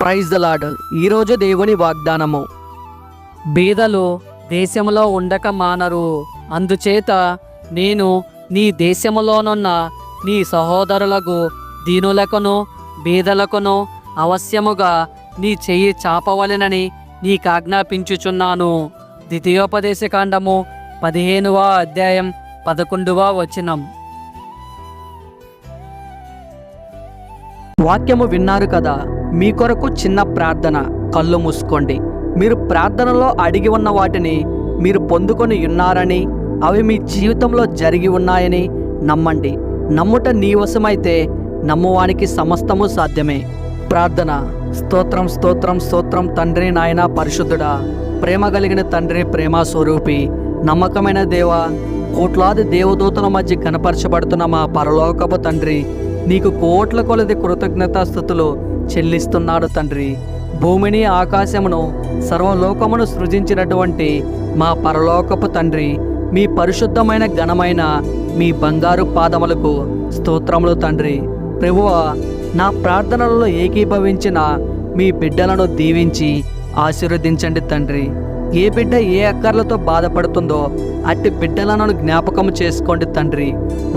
Praise the lord ఈరోజు దేవుని వాగ్దానము. బీదలు దేశంలో ఉండక మానరు. అందుచేత నేను నీ దేశములోనున్న నీ సహోదరులకు దీనులకును బీదలకును అవశ్యముగా నీ చెయ్యి చాపవలెనని నీకాజ్ఞాపించుచున్నాను. ద్వితీయోపదేశకాండము పదిహేనువ అధ్యాయం పదకొండవ వచనం. వాక్యము విన్నారు కదా మీ కొరకు చిన్న ప్రార్థన కళ్ళు మూసుకోండి. మీరు ప్రార్థనలో అడిగి ఉన్న వాటిని మీరు పొందుకొని ఉన్నారని అవి మీ జీవితంలో జరిగి ఉన్నాయని నమ్మండి. నమ్ముట నీ వశమైతే నమ్మువానికి సమస్తము సాధ్యమే. ప్రార్థన. స్తోత్రం స్తోత్రం స్తోత్రం తండ్రి నాయన పరిశుద్ధుడా ప్రేమ కలిగిన తండ్రి ప్రేమ స్వరూపి నమ్మకమైన దేవ కోట్లాది దేవదూతల మధ్య కనపరచబడుతున్న మా పరలోకపు తండ్రి నీకు కోట్ల కొలది కృతజ్ఞతాస్థుతులు చెల్లిస్తున్నాడు తండ్రి. భూమిని ఆకాశమును సర్వలోకమును సృజించినటువంటి మా పరలోకపు తండ్రి మీ పరిశుద్ధమైన ఘనమైన మీ బంగారు పాదములకు స్తోత్రములు తండ్రి. ప్రభువ నా ప్రార్థనలలో ఏకీభవించిన మీ బిడ్డలను దీవించి ఆశీర్వదించండి తండ్రి. ఏ బిడ్డ ఏ అక్కర్లతో బాధపడుతుందో అట్టి బిడ్డలను జ్ఞాపకం చేసుకోండి తండ్రి.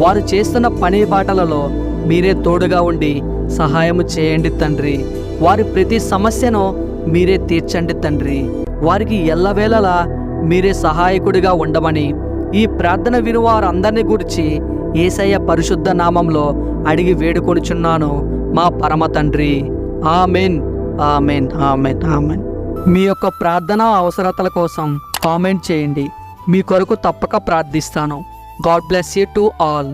వారు చేస్తున్న పని బాటలలో మీరే తోడుగా ఉండి సహాయము చేయండి తండ్రి. వారి ప్రతి సమస్యను మీరే తీర్చండి తండ్రి. వారికి ఎల్లవేళలా మీరే సహాయకుడిగా ఉండమని ఈ ప్రార్థన విను వారందరిని గురించి ఏసయ్య పరిశుద్ధ నామంలో అడిగి వేడుకొనిచున్నాను మా పరమ తండ్రి. Amen amen amen amen. మీ యొక్క ప్రార్థన అవసరతల కోసం కామెంట్ చేయండి. మీ కొరకు తప్పక ప్రార్థిస్తాను. God bless you to all.